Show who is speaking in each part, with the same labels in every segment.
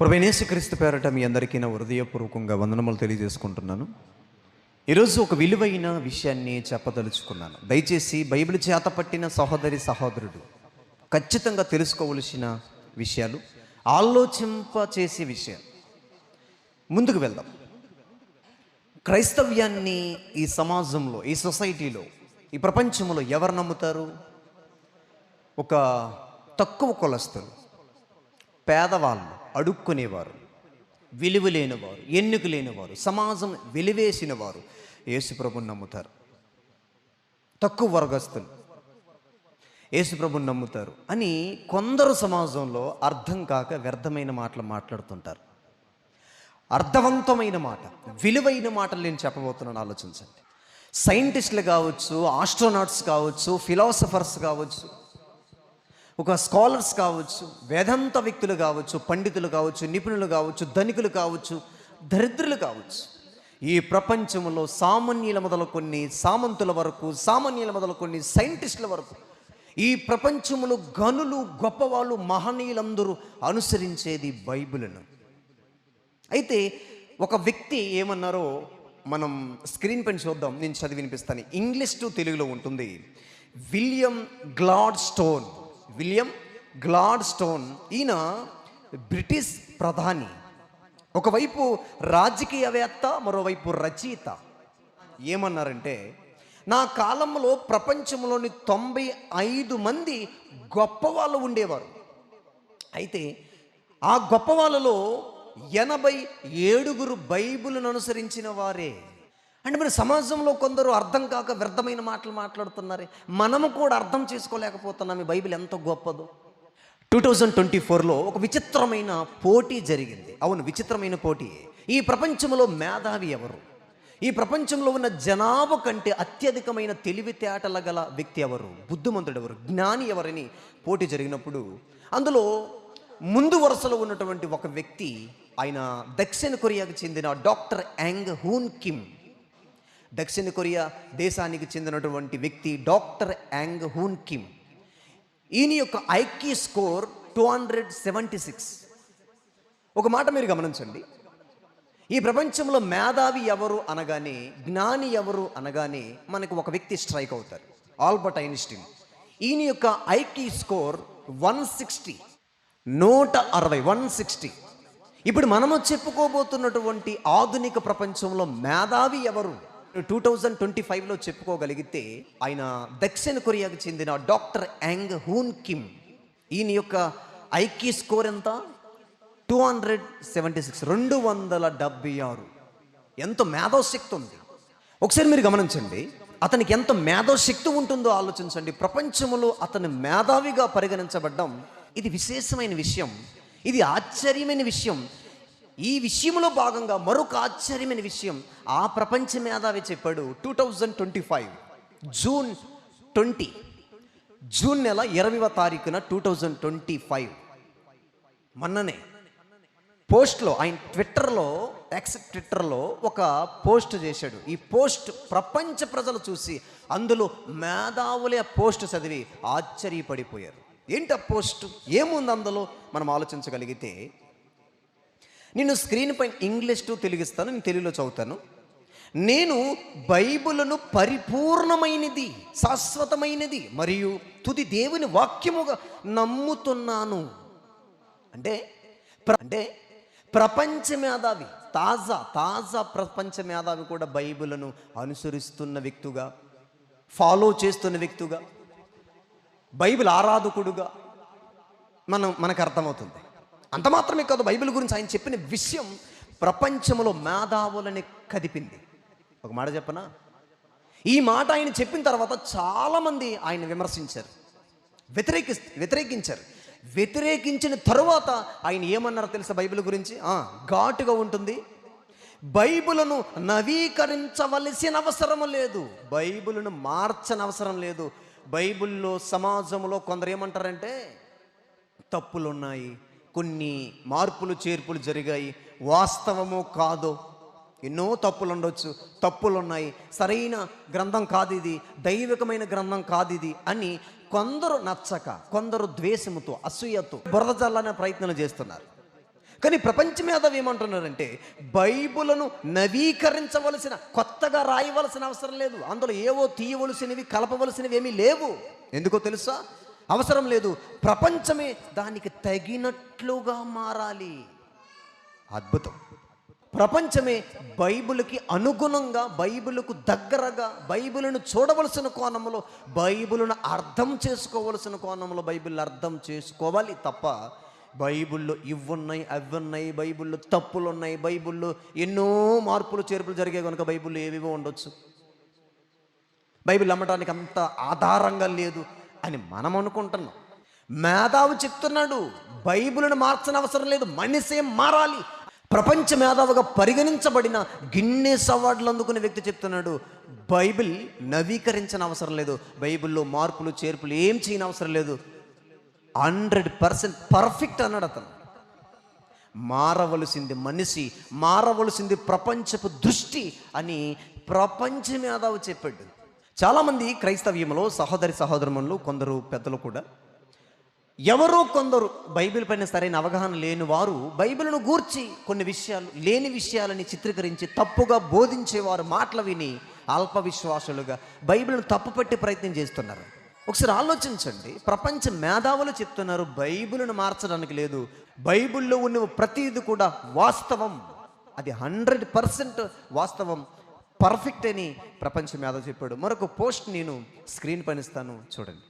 Speaker 1: ప్రభైనేసు క్రీస్తు పేరట మీ అందరికీ నా హృదయపూర్వకంగా వందనములు తెలియజేసుకుంటున్నాను. ఈరోజు ఒక విలువైన విషయాన్ని చెప్పదలుచుకున్నాను. దయచేసి బైబిల్ చేత పట్టిన సహోదరి సహోదరుడు ఖచ్చితంగా తెలుసుకోవలసిన విషయాలు ఆలోచింప చేసే విషయాలు. ముందుకు వెళ్దాం. క్రైస్తవ్యాన్ని ఈ సమాజంలో ఈ సొసైటీలో ఈ ప్రపంచంలో ఎవరు నమ్ముతారు? ఒక తక్కువ కులస్తులు పేదవాళ్ళు. అడుక్కునేవారు విలువ లేనివారు ఎన్నిక లేనివారు సమాజం వెలివేసిన వారు యేసుప్రభుని నమ్ముతారు. తక్కువ వర్గస్తులు యేసుప్రభుని నమ్ముతారు అని కొందరు సమాజంలో అర్థం కాక వ్యర్థమైన మాటలు మాట్లాడుతుంటారు. అర్థవంతమైన మాట విలువైన మాటలు నేను చెప్పబోతున్నాను ఆలోచించండి. సైంటిస్టులు కావచ్చు ఆస్ట్రోనాట్స్ కావచ్చు ఫిలాసఫర్స్ కావచ్చు ఒక స్కాలర్స్ కావచ్చు వేదాంత వ్యక్తులు కావచ్చు పండితులు కావచ్చు నిపుణులు కావచ్చు ధనికులు కావచ్చు దరిద్రులు కావచ్చు. ఈ ప్రపంచంలో సామాన్యుల మొదలుకొని సామంతుల వరకు సామాన్యుల మొదలుకొని సైంటిస్టుల వరకు ఈ ప్రపంచంలో గనులు గొప్పవాళ్ళు మహనీయులందరూ అనుసరించేది బైబిల్ను. అయితే ఒక వ్యక్తి ఏమన్నారో మనం స్క్రీన్ పైన చూద్దాం నేను చదివి వినిపిస్తాను. ఇంగ్లీష్ టు తెలుగులో ఉంటుంది William Gladstone William Gladstone ఈయన బ్రిటిష్ ప్రధాని. ఒకవైపు రాజకీయవేత్త మరోవైపు రచయిత. ఏమన్నారంటే నా కాలంలో ప్రపంచంలోని తొంభై ఐదు మంది గొప్ప వాళ్ళు ఉండేవారు. అయితే ఆ గొప్ప వాళ్ళలో ఎనభై ఏడుగురు బైబిల్ను అనుసరించిన వారే. అంటే మరి సమాజంలో కొందరు అర్థం కాక వ్యర్థమైన మాటలు మాట్లాడుతున్నారు. మనము కూడా అర్థం చేసుకోలేకపోతున్నాం. ఈ బైబిల్ ఎంత గొప్పదో. టూ థౌజండ్ ట్వంటీ ఫోర్లో ఒక విచిత్రమైన పోటీ జరిగింది. అవును విచిత్రమైన పోటీ. ఈ ప్రపంచంలో మేధావి ఎవరు? ఈ ప్రపంచంలో ఉన్న జనాభా కంటే అత్యధికమైన తెలివితేటల గల వ్యక్తి ఎవరు? బుద్ధిమంతుడు ఎవరు? జ్ఞాని ఎవరని పోటీ జరిగినప్పుడు అందులో ముందు వరుసలో ఉన్నటువంటి ఒక వ్యక్తి ఆయన దక్షిణ కొరియాకు చెందిన డాక్టర్ యాంగ్ హూన్ కిమ్. దక్షిణ కొరియా దేశానికి చెందినటువంటి వ్యక్తి డాక్టర్ యాంగ్ హూన్ కిమ్. ఈయన యొక్క IQ score two hundred seventy six. ఒక మాట మీరు గమనించండి. ఈ ప్రపంచంలో మేధావి ఎవరు అనగానే జ్ఞాని ఎవరు అనగానే మనకు ఒక వ్యక్తి స్ట్రైక్ అవుతారు. Albert Einstein. ఈయన యొక్క ఐక్యూ స్కోర్ వన్ సిక్స్టీ. నూట అరవై వన్ సిక్స్టీ. ఇప్పుడు మనము చెప్పుకోబోతున్నటువంటి ఆధునిక ప్రపంచంలో మేధావి ఎవరు? టూ థౌజండ్ ట్వంటీ ఫైవ్లో చెప్పుకోగలిగితే ఆయన దక్షిణ కొరియాకు చెందిన డాక్టర్ యాంగ్ హూన్ కిమ్. ఈయన యొక్క ఐక్యూ స్కోర్ ఎంత? టూ హండ్రెడ్ సెవెంటీ సిక్స్ రెండు వందల డెబ్బై ఆరు. ఎంత మేధోశక్తి ఉంది. ఒకసారి మీరు గమనించండి అతనికి ఎంత మేధోశక్తి ఉంటుందో ఆలోచించండి. ప్రపంచంలో అతను మేధావిగా పరిగణించబడ్డం ఇది విశేషమైన విషయం ఇది ఆశ్చర్యమైన విషయం. ఈ విషయంలో భాగంగా మరొక ఆశ్చర్యమైన విషయం ఆ ప్రపంచ మేధావి చెప్పాడు. Two thousand twenty five June twenty. June నెల ఇరవైవ తారీఖున టూ థౌజండ్ ట్వంటీ ఫైవ్ మొన్ననే పోస్ట్లో ఆయన ట్విట్టర్లో ఎక్స్ ట్విట్టర్లో ఒక పోస్ట్ చేశాడు. ఈ పోస్ట్ ప్రపంచ ప్రజలు చూసి అందులో మేధావులే పోస్ట్ చదివి ఆశ్చర్యపడిపోయారు. ఏంటి ఆ పోస్ట్? ఏముంది అందులో? మనం ఆలోచించగలిగితే నేను స్క్రీన్ పైన ఇంగ్లీష్ టు తెలుగిస్తాను నేను తెలుగులో చదువుతాను. నేను బైబిలును పరిపూర్ణమైనది శాశ్వతమైనది మరియు తుది దేవుని వాక్యముగా నమ్ముతున్నాను. అంటే అంటే ప్రపంచ మేధావి తాజా తాజా ప్రపంచ మేధావి కూడా బైబిల్ను అనుసరిస్తున్న వ్యక్తుగా ఫాలో చేస్తున్న వ్యక్తుగా బైబిల్ ఆరాధకుడుగా మనం మనకు అర్థమవుతుంది. అంత మాత్రమే కాదు బైబిల్ గురించి ఆయన చెప్పిన విషయం ప్రపంచంలో మేధావులని కదిపింది. ఒక మాట చెప్పనా? ఈ మాట ఆయన చెప్పిన తర్వాత చాలామంది ఆయన విమర్శించారు వ్యతిరేకి వ్యతిరేకించారు. వ్యతిరేకించిన తరువాత ఆయన ఏమన్నారో తెలుసా బైబిల్ గురించి? ఘాటుగా ఉంటుంది. బైబిల్ను నవీకరించవలసిన అవసరం లేదు. బైబిల్ను మార్చని అవసరం లేదు. బైబిల్లో సమాజంలో కొందరు ఏమంటారంటే తప్పులు ఉన్నాయి కొన్ని మార్పులు చేర్పులు జరిగాయి. వాస్తవమో కాదో ఎన్నో తప్పులు ఉండొచ్చు తప్పులు ఉన్నాయి సరైన గ్రంథం కాదు ఇది దైవికమైన గ్రంథం కాదు ఇది అని కొందరు నచ్చక కొందరు ద్వేషముతో అసూయతో బురద చల్లనే ప్రయత్నం చేస్తున్నారు. కానీ ప్రపంచ మేధావి ఏమంటున్నారంటే బైబులను నవీకరించవలసిన కొత్తగా రాయవలసిన అవసరం లేదు. అందులో ఏవో తీయవలసినవి కలపవలసినవి ఏమీ లేవు. ఎందుకో తెలుసా? అవసరం లేదు. ప్రపంచమే దానికి తగినట్లుగా మారాలి. అద్భుతం. ప్రపంచమే బైబిల్కి అనుగుణంగా బైబిల్కు దగ్గరగా బైబిల్ను చూడవలసిన కోణంలో బైబిల్ను అర్థం చేసుకోవలసిన కోణంలో బైబిల్ అర్థం చేసుకోవాలి తప్ప బైబిల్లో ఇవ్వున్నాయి అవి ఉన్నాయి బైబిల్లో తప్పులు ఉన్నాయి బైబిల్లో ఎన్నో మార్పులు చేర్పులు జరిగే కనుక బైబిల్లో ఏవేవో ఉండొచ్చు. బైబిల్ అమ్మటానికి అంత ఆధారంగా లేదు. అని మనం అనుకుంటున్నాం. మేధావు చెప్తున్నాడు బైబిల్ను మార్చని అవసరం లేదు మనిషే మారాలి. ప్రపంచ మేధావుగా పరిగణించబడిన గిన్నెస్ అవార్డులు అందుకునే వ్యక్తి చెప్తున్నాడు బైబిల్ నవీకరించిన అవసరం లేదు బైబిల్లో మార్పులు చేర్పులు ఏం చేయని అవసరం లేదు. హండ్రెడ్ పర్సెంట్ పర్ఫెక్ట్ అన్నాడు అతను. మారవలసింది మనిషి మారవలసింది ప్రపంచపు దృష్టి అని ప్రపంచ మేధావు చెప్పాడు. చాలామంది క్రైస్తవ్యంలో సహోదరి సహోదరులు కొందరు పెద్దలు కూడా. ఎవరో కొందరు బైబిల్ పైన సరైన అవగాహన లేని వారు బైబిల్ను గూర్చి కొన్ని విషయాలు లేని విషయాలని చిత్రీకరించి తప్పుగా బోధించేవారు మాటలు విని అల్ప విశ్వాసులుగా బైబిల్ను తప్పుపట్టి ప్రయత్నం చేస్తున్నారు. ఒకసారి ఆలోచించండి. ప్రపంచ మేధావులు చెప్తున్నారు బైబిల్ను మార్చడానికి లేదు. బైబిల్లో ఉన్న ప్రతిది కూడా వాస్తవం. అది హండ్రెడ్ పర్సెంట్ వాస్తవం. పర్ఫెక్ట్ అని ప్రపంచం యాదవ్ చెప్పాడు. మరొక పోస్ట్ నేను స్క్రీన్ పనిస్తాను చూడండి.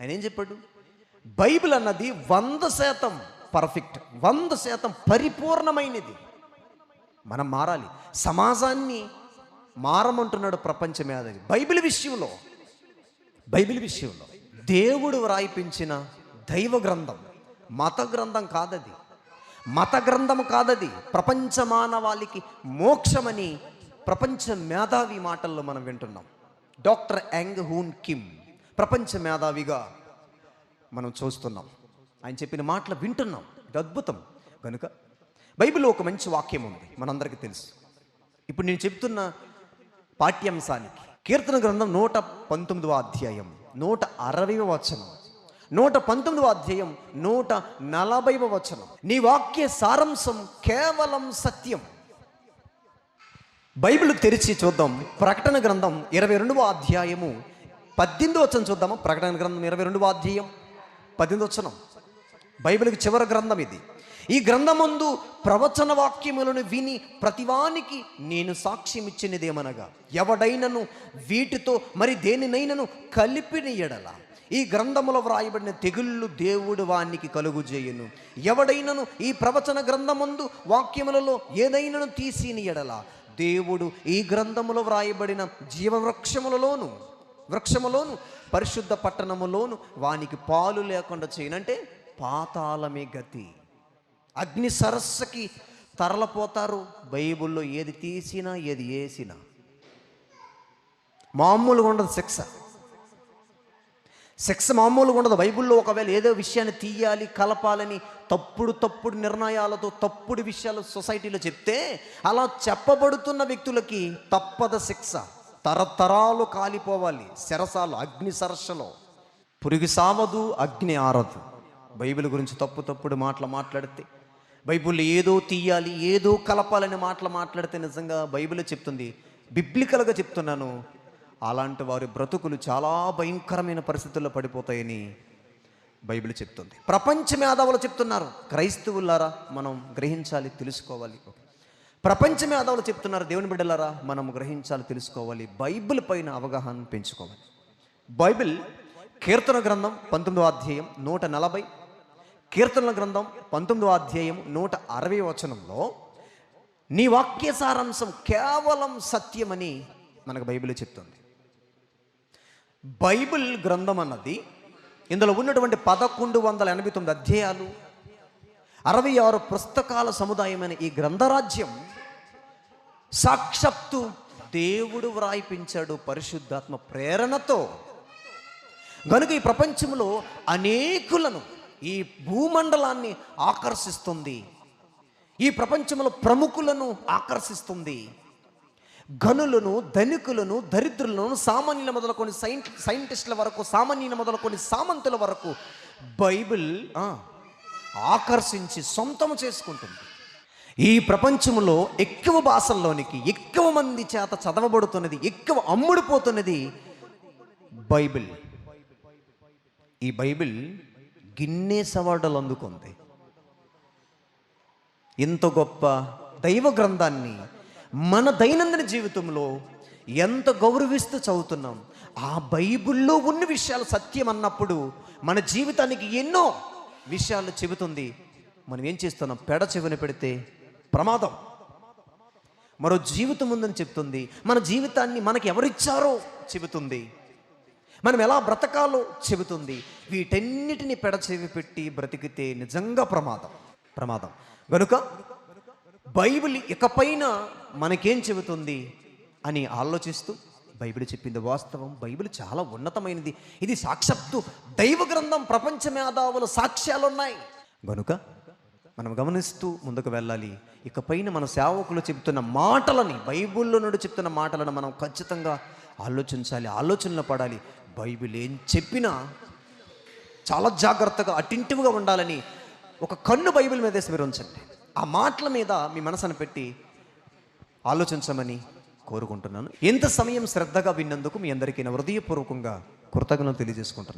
Speaker 1: ఆయన ఏం చెప్పాడు? బైబిల్ అన్నది వంద శాతం పర్ఫెక్ట్ వంద శాతం పరిపూర్ణమైనది. మనం మారాలి. సమాజాన్ని మారమంటున్నాడు ప్రపంచం యాదవి బైబిల్ విషయంలో బైబిల్ విషయంలో దేవుడు వ్రాయిపించిన దైవ గ్రంథం మత గ్రంథం కాదది. మత గ్రంథం కాదది. ప్రపంచ మానవాళికి మోక్షమని ప్రపంచ మేధావి మాటల్లో మనం వింటున్నాం. డాక్టర్ యాంగ్ హూన్ కిమ్ ప్రపంచ మేధావిగా మనం చూస్తున్నాం. ఆయన చెప్పిన మాటలు వింటున్నాం. ఇది అద్భుతం. కనుక బైబిల్లో ఒక మంచి వాక్యం ఉంది. మనందరికీ తెలుసు. ఇప్పుడు నేను చెప్తున్న పాఠ్యాంశానికి కీర్తన గ్రంథం నూట పంతొమ్మిదవ అధ్యాయం నూట అరవైవ వచనం నూట పంతొమ్మిదవ అధ్యాయం నూట నలభైవ వచనం. నీ వాక్య సారాంశం కేవలం సత్యం. బైబిల్ తెరిచి చూద్దాం. ప్రకటన గ్రంథం ఇరవై రెండవ అధ్యాయము. పద్దెనిమిది వచనం చూద్దాము? ప్రకటన గ్రంథం ఇరవై రెండవ అధ్యాయం. పద్దెనిమిది వచనం. బైబిల్కి చివరి గ్రంథం ఇది. ఈ గ్రంథమందు ప్రవచన వాక్యములను విని ప్రతివానికి నేను సాక్ష్యం ఇచ్చినదేమనగా ఎవడైనను వీటితో మరి దేనినైనను కలిపిన ఎడల ఈ గ్రంథములో వ్రాయబడిన తెగుళ్ళు దేవుడు వానికి కలుగు చేయను ఎవడైనను ఈ ప్రవచన గ్రంథమందు వాక్యములలో ఏదైనను తీసిన ఎడల దేవుడు ఈ గ్రంథములో వ్రాయబడిన జీవవృక్షములలోను వృక్షములోను పరిశుద్ధ పట్టణములోను వానికి పాలు లేకుండా చేయనంటే పాతాళమే గతి. అగ్ని సరస్సుకి తరలపోతారు బైబిల్లో ఏది తీసినా ఏది వేసినా మామూలుగా ఉండదు శిక్ష. శిక్ష మామూలుగా ఉండదు. బైబిల్లో ఒకవేళ ఏదో విషయాన్ని తీయాలి కలపాలని తప్పుడు తప్పుడు నిర్ణయాలతో తప్పుడు విషయాలు సొసైటీలో చెప్తే అలా చెప్పబడుతున్న వ్యక్తులకి తప్పద శిక్ష. తరతరాలు కాలిపోవాలి. శరసాలు అగ్ని సరస్సులో పురుగు సావదు అగ్ని ఆరదు. బైబిల్ గురించి తప్పు తప్పుడు మాటలు మాట్లాడితే బైబిల్ ఏదో తీయాలి ఏదో కలపాలని మాటలు మాట్లాడితే నిజంగా బైబిల్ చెప్తుంది. బిబ్లికల్గా చెప్తున్నాను. అలాంటి వారి బ్రతుకులు చాలా భయంకరమైన పరిస్థితుల్లో పడిపోతాయని బైబిల్ చెప్తుంది. ప్రపంచ మేధావులు చెప్తున్నారు. క్రైస్తవులారా మనం గ్రహించాలి తెలుసుకోవాలి. ప్రపంచ మేధావులు చెప్తున్నారు దేవుని బిడ్డలారా మనం గ్రహించాలి తెలుసుకోవాలి. బైబిల్ పైన అవగాహన పెంచుకోవాలి. బైబిల్ కీర్తన గ్రంథం పంతొమ్మిదో అధ్యాయం నూట నలభై. కీర్తనల గ్రంథం పంతొమ్మిదో అధ్యాయం నూట అరవై వచనంలో నీ వాక్య సారాంశం కేవలం సత్యమని మనకు బైబిల్ చెప్తుంది. బైబిల్ గ్రంథం అన్నది ఇందులో ఉన్నటువంటి పదకొండు వందల ఎనభై తొమ్మిది అధ్యాయాలు. అరవై ఆరు పుస్తకాల సముదాయమైన ఈ గ్రంథరాజ్యం సాక్షాత్తు దేవుడు వ్రాయిపించాడు పరిశుద్ధాత్మ ప్రేరణతో. కనుక ఈ ప్రపంచంలో అనేకులను ఈ భూమండలాన్ని ఆకర్షిస్తుంది. ఈ ప్రపంచంలో ప్రముఖులను ఆకర్షిస్తుంది. గనులను ధనికులను దరిద్రులను సామాన్యుల మొదలుకొని సైంట్ సైంటిస్టుల వరకు సామాన్యుల మొదలుకొని సామంతుల వరకు బైబిల్ ఆకర్షించి సొంతం చేసుకుంటుంది. ఈ ప్రపంచంలో ఎక్కువ భాషల్లోనికి ఎక్కువ మంది చేత చదవబడుతున్నది ఎక్కువ అమ్ముడుపోతున్నది బైబిల్. ఈ బైబిల్ గిన్నేస్ అవార్డులు అందుకుంది. ఇంత గొప్ప దైవ గ్రంథాన్ని మన దైనందిన జీవితంలో ఎంత గౌరవిస్తూ చదువుతున్నాం ఆ బైబిల్లో ఉన్న విషయాలు సత్యం అన్నప్పుడు మన జీవితానికి ఎన్నో విషయాలు చెబుతుంది. మనం ఏం చేస్తున్నాం? పెడ చెవిన పెడితే ప్రమాదం. మరో జీవితం ఉందని చెప్తుంది. మన జీవితాన్ని మనకి ఎవరిచ్చారో చెబుతుంది. మనం ఎలా బ్రతకాలో చెబుతుంది. వీటన్నిటిని పెడచెవి పెట్టి బ్రతికితే నిజంగా ప్రమాదం. ప్రమాదం. కనుక బైబిల్ ఇకపైన మనకేం చెబుతుంది అని ఆలోచిస్తూ బైబిల్ చెప్పింది వాస్తవం. బైబిల్ చాలా ఉన్నతమైనది. ఇది సాక్షాత్తు దైవ గ్రంథం ప్రపంచ మేధావుల సాక్ష్యాలు ఉన్నాయి గనుక మనం గమనిస్తూ ముందుకు వెళ్ళాలి. ఇకపైన మన సేవకులు చెబుతున్న మాటలని బైబిల్లో నుండి చెప్తున్న మాటలను మనం ఖచ్చితంగా ఆలోచించాలి ఆలోచనలో పడాలి. బైబిల్ ఏం చెప్పినా చాలా జాగ్రత్తగా అటింటివ్గా ఉండాలని ఒక కన్ను బైబిల్ మీద వేసి మీరు ఉంచండి. ఆ మాటల మీద మీ మనసును పెట్టి ఆలోచించమని కోరుకుంటున్నాను. ఎంత సమయం శ్రద్ధగా విన్నందుకు మీ అందరికీ నా హృదయపూర్వకంగా కృతజ్ఞతలు తెలియజేసుకుంటున్నాను.